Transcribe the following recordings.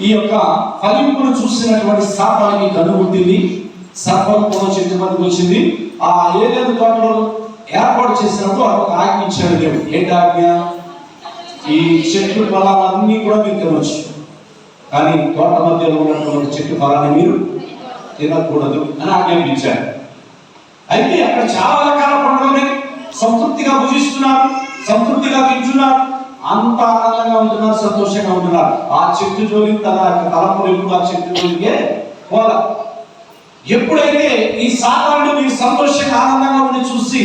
ఈ యొక్క ఫలింపును చూసినటువంటి శాపానికి కనుగుంటుంది సర్పం కూడా చెట్టు మీదకి వచ్చింది. ఆ ఏదైనా తోటలో ఏర్పాటు చేసినప్పుడు ఒక ఆజ్ఞ ఇచ్చాడు దేవుడు. ఏంటి ఆజ్ఞ? ఈ చెట్లు ఫలాలన్నీ కూడా మీరు తినవచ్చు కానీ తోట మధ్యలో ఉన్నటువంటి చెట్టు ఫలాన్ని మీరు తినకూడదు అని ఆజ్ఞాపించాడు అయితే అక్కడ చాలా రకాల పండుగలు సంతృప్తిగా భుజిస్తున్నారు సంతృప్తిగా తింటున్నారు. అంత ఆనందంగా ఉంటున్నారు సంతోషంగా ఉంటున్నారు. ఆ చెట్టు జోలి తన తలపులు ఎప్పుడు ఆ చెట్టు జోలికే పోల ఎప్పుడైతే ఈ సాతానుడు మీరు సంతోషంగా ఆనందంగా ఉండి చూసి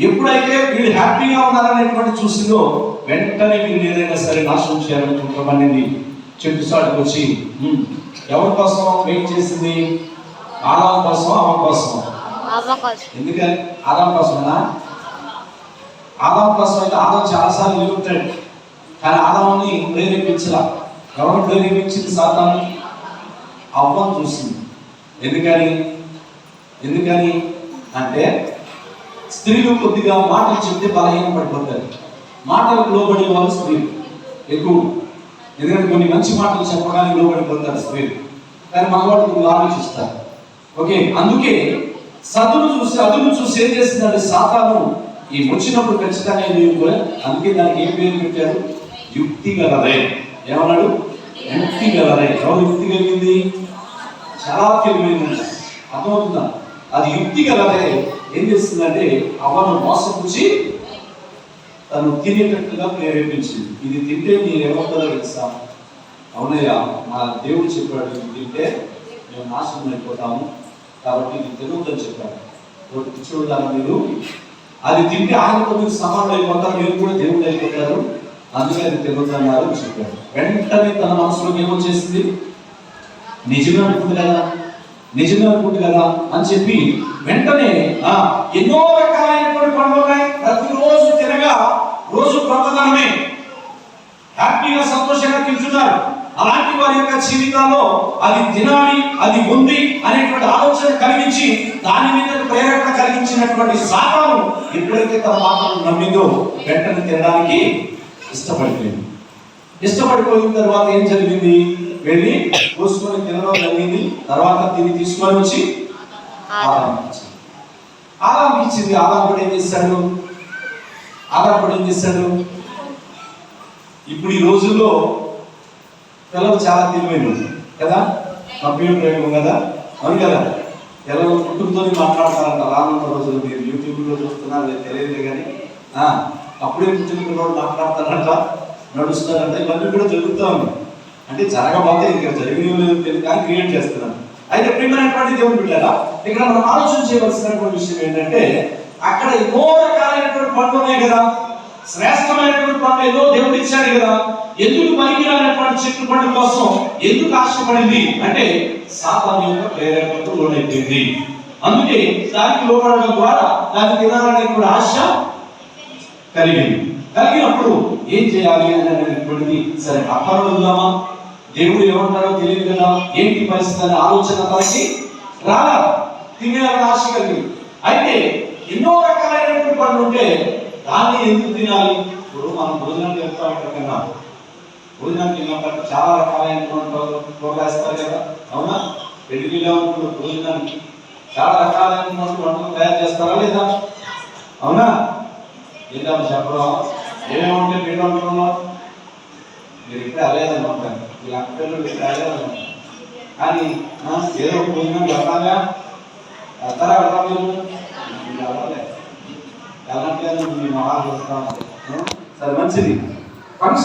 ఎప్పుడైతే వీళ్ళు హ్యాపీగా ఉన్నారనేటువంటి చూసిందో వెంటనే మీరు ఏదైనా సరే నాశనం చేయాలనుకుంటామనేది చెట్టు సాటుకు వచ్చి "ఉమ్, ఎవరి కోసం వెయిట్ చేసింది? ఆదాం కోసం అమ్మ కోసం ఎందుకని? ఆదాం కోసమేనా? ఆదాం కోసం అయితే ఆదాం చాలాసార్లు నిలుపుతాడు. కానీ ఆదాముని ప్రేరేపించలా. ఎవరు ప్రేరేపించింది సాతాను? అవ్వను చూసింది. ఎందుకని? ఎందుకని? అంటే స్త్రీలు కొద్దిగా మాటలు చెప్తే బలహీన పడిపోతారు. మాటలకు లోబడి వాళ్ళు స్త్రీలు. ఎక్కువ. ఎందుకంటే కొన్ని మంచి మాటలు చెప్పడానికి లోబడిపోతారు స్త్రీలు. కానీ మగవాళ్ళు కొద్దిగా ఆలోచిస్తారు. ఓకే అందుకే సదును చూసి అదును చూసి ఏం చేసిందంటే సాతాను ఈ వచ్చినప్పుడు ఖచ్చితంగా ఏం అందుకే దానికి ఏం పేరు పెట్టారు? యుక్తి గలదే ఏమన్నాడు? యుక్తి గలదే ఎవరు యుక్తి కలిగింది? చాలా తెలివైంది అర్థమవుతుందా? అది యుక్తి గలదే ఏం చేస్తుందంటే అవను మోసపుచ్చి తను తినేటట్టుగా ప్రేరేపించింది. ఇది తింటే నేను ఏమవుతుందో తెలుసా? అవునయ్యా మా దేవుడు చెప్పాడు ఇది తింటే మేము నాశనం అయిపోతాము. కాబట్టి ఇది తినొద్దని చెప్పాడు. చూడాలి మీరు? అది తింటే ఆయనతో మీరు సమానం అయిపోతారు మీరు కూడా దేవుడు అయిపోతారు అందుకే అది తినొద్దన్నారు అని వెంటనే తన మనసులో ఏమొచ్చేసింది నిజమే అనుకుంది కదా? నిజమే అనుకుంది కదా? అని చెప్పి వెంటనే ఆ ఎన్నో రకాలైనటువంటి పండుగ ఉన్నాయి. ప్రతిరోజు తినగా రోజు కొత్తదనమే హ్యాపీగా సంతోషంగా తింటున్నారు. అలాంటి వారి యొక్క జీవితాల్లో అది తినాలి అది ఉంది అనేటువంటి ఆలోచన కలిగించి దాని మీద ప్రేరణ కలిగించినటువంటి సాతాను ఎప్పుడైతే తన మాటలు నమ్మిందో వెంటనే తినడానికి ఇష్టపడిపోయింది. ఇష్టపడిపోయిన తర్వాత ఏం జరిగింది? వెళ్ళి కోసుకొని తినడం జరిగింది. తర్వాత తిని తీసుకొని వచ్చి ఆదాం ఇచ్చింది. ఆదాం కూడా ఏం చేశాడు? ఆదాం కూడా ఏం చేశాడు? ఇప్పుడు ఈ రోజుల్లో పిల్లలు చాలా తెలివైన కదా? కంప్యూటర్ యుగం కదా? అవును కదా? పిల్లలు కుటుంబంతో మాట్లాడతారంట? రానున్న రోజులు మీరు యూట్యూబ్లో చూస్తున్నారు తెలియదు కానీ అప్పుడే పుట్టిన పిల్లలు మాట్లాడతారంట నడుస్తారంట ఇవన్నీ కూడా జరుగుతూ ఉన్నాయి. అంటే జరగబోతే ఇంకా జరిగిన కానీ క్రియేట్ చేస్తున్నారు అయితే ప్రియమైనటువంటి దేవుని బిడ్డారా ఇక్కడ మనం ఆలోచన చేయవలసినటువంటి విషయం ఏంటంటే అక్కడ ఎన్నో రకాలైనటువంటి పండుగ ఉన్నాయి కదా. శ్రేష్టమైనటువంటి పండు ఏదో దేవుడు ఇచ్చాడు కదా. ఎందుకు పనికిరానటువంటి చెట్టు పండు కోసం ఎందుకు ఆశపడింది? అంటే సాతాను యొక్క ప్రేరేపణకు లోనైపోయింది. అందుకే దానికి లోపడడం ద్వారా దానికి తినాలనే కూడా ఆశ కలిగింది. కలిగినప్పుడు ఏం చేయాలి అనేటువంటిది సరే అక్కడ వదుదామా దేవుడు ఏమంటారో తెలియదు కదా? ఏంటి పరిస్థితి అనే ఆలోచన తనకి రాలా తినేయాలని ఆశ కలిగింది అయితే ఎన్నో రకాలైనటువంటి పనులు ఉంటే దాన్ని ఎందుకు తినాలి? ఇప్పుడు మనం భోజనం చేస్తా ఉంటాం కదా భోజనానికి వెళ్ళినప్పుడు చాలా రకాలైనటువంటి ప్రోగ్రాస్తారు కదా? అవునా? పెళ్ళిలో భోజనానికి చాలా రకాలైనటువంటి వంటలు తయారు చేస్తారా లేదా? అవునా? లేదా చెప్పడం ఏమేమి ఉంటే మీరు అనుకున్నాం మీరు ఇక్కడ అలేదనుకుంటారు వీళ్ళ అక్కలు ఇక్కడ అలేదనుకుంటారు కానీ ఏదో ఒక భోజనం వెళ్తాగా వెళ్తారా వెళ్ళాం మీరు? వెళ్ళట్లేదు మీ మొహాలు సరే మంచిది. ఫంక్షన్